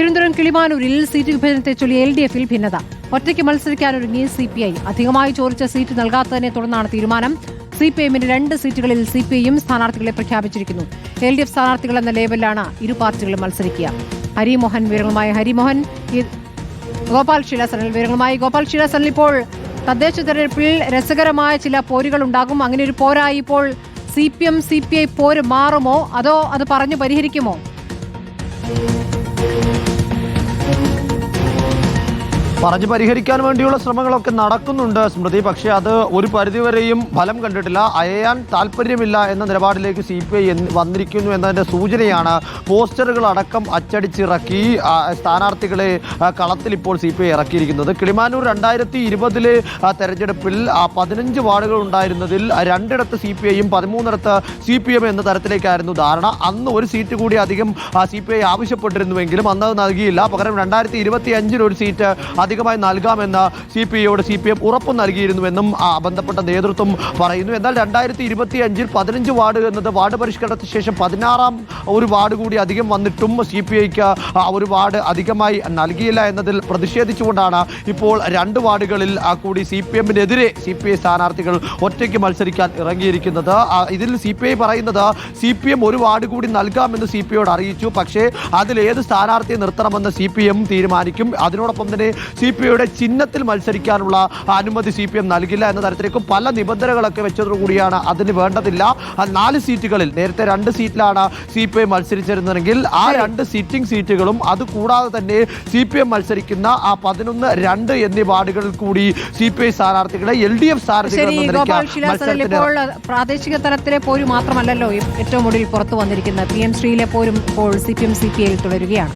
Thiruvananthapuram കിളിമാനൂരിൽ seat വിഭജനത്തെ ചൊല്ലി L D എഫിൽ ഭിന്നത. ഒറ്റയ്ക്ക് മത്സരിക്കാനൊരുങ്ങി സി പി ഐ അധികമായി ചോദിച്ച സീറ്റ് നൽകാത്തതിനെ തുടർന്നാണ് തീരുമാനം. സി പി എമ്മിന് രണ്ട് സീറ്റുകളിൽ സി പി ഐയും സ്ഥാനാർത്ഥികളെ പ്രഖ്യാപിച്ചിരിക്കുന്നു. എൽ ഡി എഫ് സ്ഥാനാർത്ഥികൾ എന്ന ലേബലിലാണ് ഇരു പാർട്ടികളും മത്സരിക്കുക. ഹരിമോഹൻ വിവരങ്ങളുമായി ഹരിമോഹൻ. ഗോപാൽ ശിലാസനൽ വിവരങ്ങളുമായി ഗോപാൽ ശിലാസനൽ ഇപ്പോൾ തദ്ദേശ തെരഞ്ഞെടുപ്പിൽ രസകരമായ ചില പോരുകൾ ഉണ്ടാകും. അങ്ങനെ ഒരു പോരായി ഇപ്പോൾ C P M C P I പോര് മാറുമോ? അതോ അത് പറഞ്ഞു പരിഹരിക്കുമോ? പറഞ്ഞു പരിഹരിക്കാൻ വേണ്ടിയുള്ള ശ്രമങ്ങളൊക്കെ നടക്കുന്നുണ്ട്. സ്മൃതി പക്ഷേ അത് ഒരു പരിധിവരെയും ഫലം കണ്ടിട്ടില്ല. അയയാൻ താല്പര്യമില്ല എന്ന നിലപാടിലേക്ക് സി പി ഐ വന്നിരിക്കുന്നു എന്നതിന്റെ സൂചനയാണ് പോസ്റ്ററുകൾ അടക്കം അച്ചടിച്ചിറക്കി സ്ഥാനാർത്ഥികളെ കളത്തിൽ ഇപ്പോൾ സി പി ഐ ഇറക്കിയിരിക്കുന്നത്. കിളിമാനൂർ രണ്ടായിരത്തി ഇരുപതിലെ തെരഞ്ഞെടുപ്പിൽ പതിനഞ്ച് വാർഡുകൾ ഉണ്ടായിരുന്നതിൽ രണ്ടിടത്ത് സി പി ഐയും പതിമൂന്നിടത്ത് സി പി എം എന്ന തരത്തിലേക്കായിരുന്നു ധാരണ. അന്ന് ഒരു സീറ്റ് കൂടി അധികം സി പി ഐ ആവശ്യപ്പെട്ടിരുന്നുവെങ്കിലും അന്ന് നൽകിയില്ല. പകരം രണ്ടായിരത്തി ഇരുപത്തി അഞ്ചിൽ ഒരു സീറ്റ് അധികമായി നൽകാമെന്ന് സി പി ഐയോട് സി പി എം ഉറപ്പ് നൽകിയിരുന്നുവെന്നും ബന്ധപ്പെട്ട നേതൃത്വം പറയുന്നു. എന്നാൽ രണ്ടായിരത്തി ഇരുപത്തി അഞ്ചിൽ പതിനഞ്ച് വാർഡ് എന്നത് വാർഡ് പരിഷ്കരണത്തിന് ശേഷം പതിനാറാം ഒരു വാർഡ് കൂടി അധികം വന്നിട്ടും സി പി ഐക്ക് ഒരു വാർഡ് അധികമായി നൽകിയില്ല എന്നതിൽ പ്രതിഷേധിച്ചുകൊണ്ടാണ് ഇപ്പോൾ രണ്ട് വാർഡുകളിൽ കൂടി സി പി എമ്മിനെതിരെ സി പി ഐ സ്ഥാനാർത്ഥികൾ ഒറ്റയ്ക്ക് മത്സരിക്കാൻ ഇറങ്ങിയിരിക്കുന്നത്. ഇതിൽ സി പി ഐ പറയുന്നത് സി പി എം ഒരു വാർഡ് കൂടി നൽകാമെന്ന് സി പി ഐയോട് അറിയിച്ചു. പക്ഷേ അതിൽ ഏത് സ്ഥാനാർത്ഥിയെ നിർത്തണമെന്ന് സി പി എം തീരുമാനിക്കും. അതിനോടൊപ്പം തന്നെ സി പി ഐയുടെ ചിഹ്നത്തിൽ മത്സരിക്കാനുള്ള അനുമതി സി പി എം നൽകില്ല എന്ന തരത്തിലേക്ക് പല നിബന്ധനകളൊക്കെ വെച്ചതോടുകൂടിയാണ് അതിന് വേണ്ടതില്ല. നാല് സീറ്റുകളിൽ നേരത്തെ രണ്ട് സീറ്റിലാണ് സി പി ഐ മത്സരിച്ചിരുന്നതെങ്കിൽ ആ രണ്ട് സിറ്റിംഗ് സീറ്റുകളും അത് കൂടാതെ തന്നെ സി പി എം മത്സരിക്കുന്ന ആ പതിനൊന്ന് രണ്ട് എന്നീ വാർഡുകളിൽ കൂടി സി പി ഐ സ്ഥാനാർത്ഥികളെ എൽ ഡി എഫ് ഇപ്പോൾ പ്രാദേശിക തലത്തിലെ പോര് മാത്രമല്ലല്ലോ ഏറ്റവും ഒടുവിൽ പുറത്തു വന്നിരിക്കുന്നത്. പി എം ശ്രീയിലെ പോരും ഇപ്പോൾ C P M C P ഐയിൽ തുടരുകയാണ്.